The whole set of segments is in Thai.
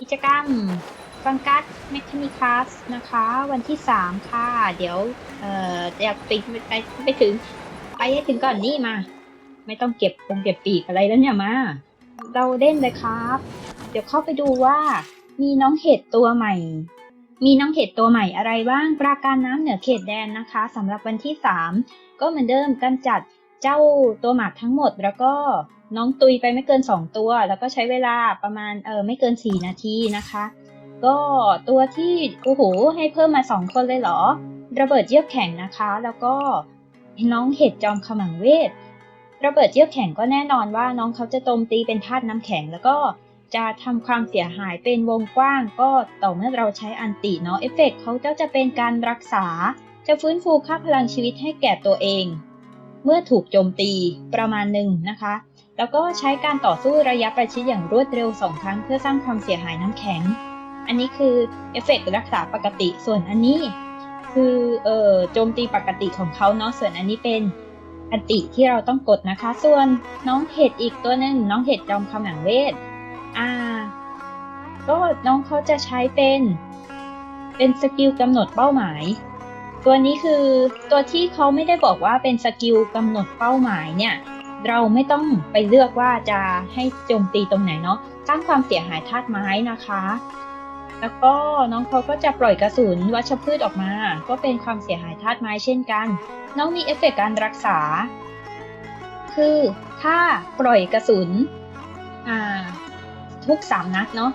กิจกรรมฟังกัสเมคานิคัสนะคะ วันที่3ค่ะ เดี๋ยว เอ่ออยากไปไปไปถึง ไปให้ถึงก่อนนี่มา ไม่ต้องเก็บปงเก็บปีกอะไรแล้วเนี่ยมา เราเล่นเลยครับ เดี๋ยวเข้าไปดูว่า มีน้องเห็ดตัวใหม่ มีน้องเห็ดตัวใหม่อะไรบ้างปราการน้ำเหนือเขตแดนนะคะสำหรับวันที่3ก็เหมือนเดิมกำจัดเจ้าตัวหมากทั้งหมดแล้วก็ น้องตุยไปไม่เกิน 2 ตัว แล้วก็ใช้เวลาประมาณเออไม่เกิน 4 นาทีนะคะ ก็ตัวที่โอ้โหให้เพิ่มมา 2 คนเลยเหรอ ระเบิดเยือกแข็งนะคะ แล้วก็น้องเห็ดจอมขมังเวทระเบิดเยือกแข็งก็แน่นอนว่าน้องเขาจะโจมตีเป็นธาตุน้ำแข็ง แล้วก็จะทำความเสียหายเป็นวงกว้าง ก็ต่อเมื่อเราใช้อันติเนาะเอฟเฟกต์เขาจะเป็นการรักษา จะฟื้นฟูค่าพลังชีวิตให้แก่ตัวเอง เมื่อถูกโจมตีประมาณหนึ่งนะคะ แล้วก็ใช้การต่อสู้ระยะประชิดอย่างรวดเร็วสองครั้งเพื่อสร้างความเสียหายน้ำแข็ง อันนี้คือเอฟเฟกต์รักษาปกติ ส่วนอันนี้คือเอ่อโจมตีปกติของเขาเนาะ ส่วนอันนี้เป็นอันติที่เราต้องกดนะคะ ส่วนน้องเห็ดอีกตัวหนึ่งน้องเห็ดจอมขมังเวท อ่า ก็น้องเขาจะใช้เป็น เป็นสกิลกำหนดเป้าหมายตัวนี้คือตัวที่เขาไม่ได้บอกว่าเป็นสกิลกำหนดเป้าหมายเนี่ย เราไม่ต้องไปเลือกว่าจะให้โจมตีตรงไหนเนาะสร้างความเสียหายธาตุไม้นะคะ แล้วก็น้องเขาก็จะปล่อยกระสุนวัชพืชออกมา ก็เป็นความเสียหายธาตุไม้เช่นกัน น้องมีเอฟเฟกต์การรักษา คือถ้าปล่อยกระสุนทุกสามนัดเนาะ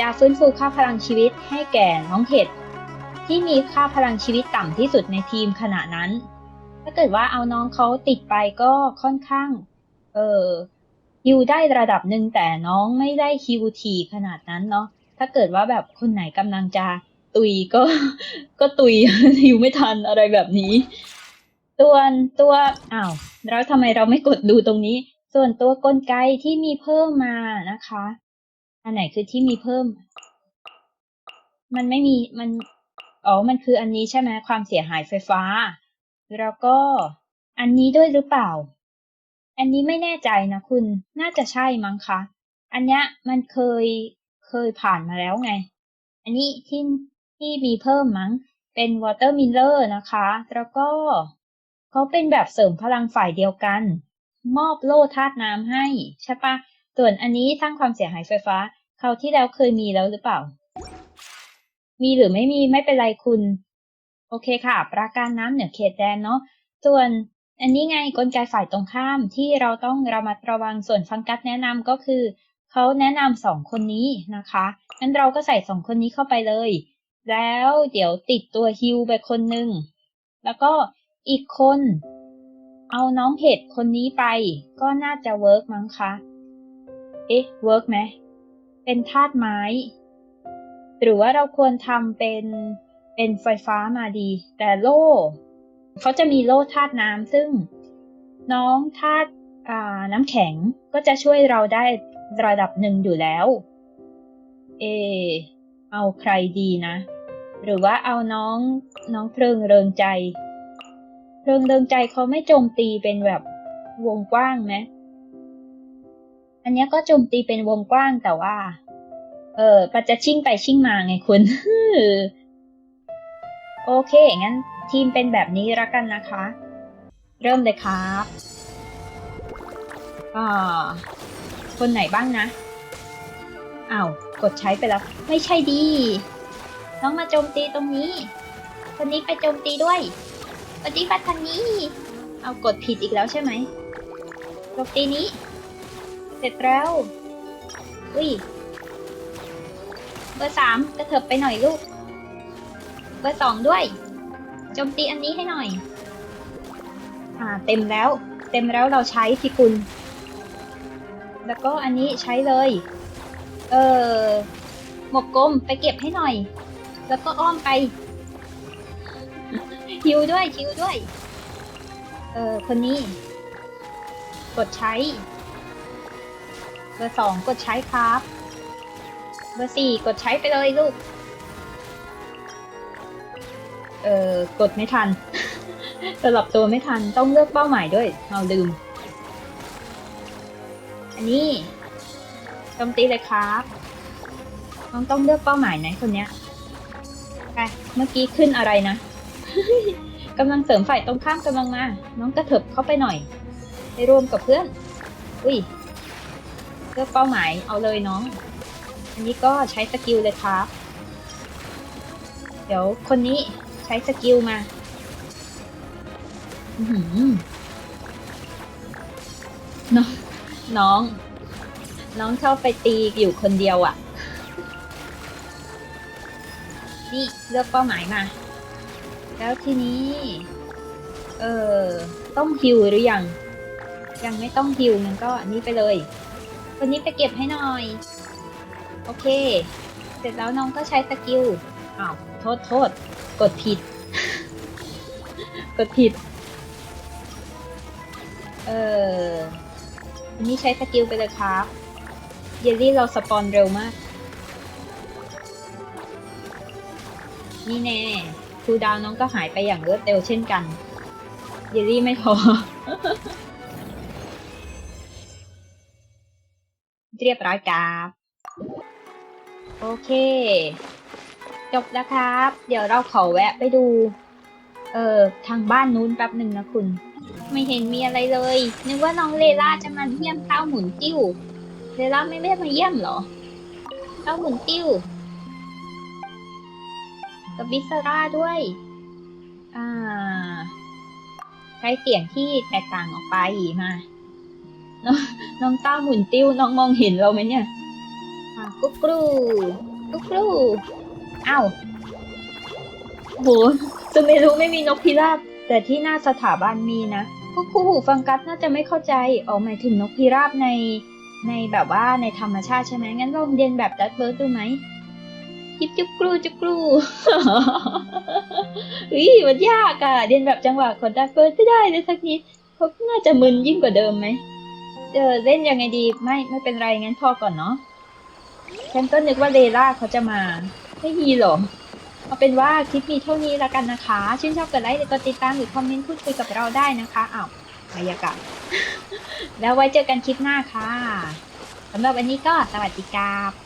จะฟื้นฟูค่าพลังชีวิตให้แก่น้องเห็ดที่มีค่าพลังชีวิตต่ำที่สุดในทีมขณะนั้น ถ้าเกิดว่าเอาน้องเขาติดไปก็ค่อนข้าง เออฮิวได้ระดับหนึ่งแต่น้องไม่ได้ฮิวทีขนาดนั้นเนาะถ้าเกิดว่าแบบคนไหนกำลังจะตุยก็ก็ตุยฮิวไม่ทันอะไรแบบนี้ ส่วนตัวอ้าวแล้วทำไมเราไม่กดดูตรงนี้ ส่วนตัวกลไกที่มีเพิ่มมานะคะ อันไหนคือที่มีเพิ่ม มันไม่มีมันอ๋อมันคืออันนี้ใช่ไหมความเสียหายไฟฟ้า แล้วก็ อันนี้ด้วยหรือเปล่า อันนี้ไม่แน่ใจนะคุณ น่าจะใช่มั้งคะ อันเนี้ยมันเคย เคยผ่านมาแล้วไง อันนี้ที่ที่มีเพิ่มมั้ง เป็น Water Miller นะคะ แล้วก็เขาเป็นแบบเสริมพลังฝ่ายเดียวกัน มอบโล่ธาตุน้ำให้ ใช่ปะ ส่วนอันนี้สร้างความเสียหายไฟฟ้าคราวที่แล้วเคยมีแล้วหรือเปล่า มีหรือไม่มีไม่เป็นไรคุณ โอเคค่ะ ปราการน้ำเหนือเขตแดนเนาะส่วนอันนี้ไงกลไกฝ่ายตรงข้ามที่เราต้องระมัดระวังส่วนฟังกัสแนะนำก็คือเขาแนะนำสองคนนี้นะคะงั้นเราก็ใส่สองคนนี้เข้าไปเลย แล้วเดี๋ยวติดตัวฮิวไปคนหนึ่งแล้วก็อีกคน เอาน้องเห็ดคนนี้ไป ก็น่าจะเวิร์กมั้งคะเอ๊ะเวิร์กไหมเป็นธาตุไม้ หรือว่าเราควรทำเป็น เป็นไฟฟ้ามาดี แต่โล่เขาจะมีโล่ธาตุน้ำซึ่งน้องธาตุน้ำแข็งก็จะช่วยเราได้ระดับหนึ่งอยู่แล้ว เอ เอาใครดีนะ หรือว่าเอาน้องน้องเพลิงเริงใจ เพลิงเริงใจเขาไม่โจมตีเป็นแบบวงกว้างไหมอันนี้ก็โจมตีเป็นวงกว้างแต่ว่า เออมันจะชิ่งไปชิ่งมาไงคุณ โอเค งั้นทีมเป็นแบบนี้ละกันนะคะ เริ่มเลยครับอ่าคนไหนบ้างนะอ้าวกดใช้ไปแล้ว ไม่ใช่ดีน้องมาโจมตีตรงนี้ คนนี้ไปโจมตีด้วยปฏิบัติทางนี้ เอากดผิดอีกแล้วใช่ไหมโจมตีนี้ เสร็จแล้ว อุ้ย เบอร์สามกระเถิบไปหน่อยลูก บอร์สองด้วย โจมตีอันนี้ให้หน่อย อ่า เต็มแล้ว เต็มแล้วเราใช้ที่คุณ แล้วก็อันนี้ใช้เลย เออหมกกลมไปเก็บให้หน่อย แล้วก็อ้อมไปฮิวด้วยฮิวด้วย เออคนนี้ กดใช้ เบอร์สองกดใช้ครับ เบอร์สี่กดใช้ไปเลยลูก เออกดไม่ทัน สลับตัวไม่ทันต้องเลือกเป้าหมายด้วย เราลืม อันนี้โจมตีเลยครับน้องต้องเลือกเป้าหมายไหนคนเนี้ยไปเมื่อกี้ขึ้นอะไรนะกำลังเสริมฝ่ายตรงข้ามกำลังมา น้องกระเถิบเข้าไปหน่อย ไปรวมกับเพื่อน อุ้ยเลือกเป้าหมายเอาเลยน้อง อันนี้ก็ใช้สกิลเลยครับ เดี๋ยวคนนี้ ใช้สกิลมาน้อง น้อง น้องชอบไปตีอยู่คนเดียวอะ่ะ นี่เลือกเป้าหมายมา แล้วทีนี้ เออต้องฮิวหรือยัง ยังไม่ต้องฮิวงั้นก็อันนี้ไปเลยคนนี้ไปเก็บให้หน่อย โอเค เสร็จแล้วน้องก็ใช้สกิล อ้าว โทษโทษ กดผิด กดผิด เอออันนี้ใช้สกิลไปเลยครับ เยลลี่เราสปอนเร็วมาก นี่แน่คูดาวน้องก็หายไปอย่างรวดเร็วเช่นกัน เยลลี่ไม่พอ เรียบร้อยครับ โอเค จบแล้วครับ เดี๋ยวเราขอแวะไปดู เอ่อทางบ้านนู้นแป๊บหนึ่งนะคุณ ไม่เห็นมีอะไรเลย นึกว่าน้องเลล่าจะมาเยี่ยมเต้าหมุนติ้ว เลล่าไม่ได้มาเยี่ยมเหรอ เต้าหมุนติ้ว กับบิสราด้วย อ่า ใช้เสียงที่แตกต่างออกไปมา น้องน้องเต้าหมุนติ้วน้องมองเห็นเราไหมเนี่ย อ่ากุ๊กกรูกุ๊กกรู อ้าวโหจะไม่รู้ไม่มีนกพิราบ แต่ที่หน้าสถาบันมีนะ พวกคู่หูฟังกัสน่าจะไม่เข้าใจออกหมายถึงนกพิราบใน ในแบบว่าในธรรมชาติใช่ไหมงั้นลองเรียนแบบดัตเบิร์ดดูไหมจิบจุกรูจุบกรูอุ้ยมันยากอะเรียนแบบจังหวะของดัตเบิร์ดไม่ได้เลยสักนิดเขาน่าจะมึนยิ่งกว่าเดิมไหมเออเล่นยังไงดีไม่ไม่เป็นไรงั้นพอก่อนเนาะฉันก็นึกว่าเลล่าเขาจะมา ไม่มีหรอเอาเป็นว่าคลิปมีเท่านี้ละกันนะคะ ชื่นชอบกดไลค์หรือกดติดตามหรือคอมเมนต์พูดคุยกับเราได้นะคะอ้าวบรรยากาศแล้วไว้เจอกันคลิปหน้าค่ะสำหรับวันนี้ก็สวัสดีครับ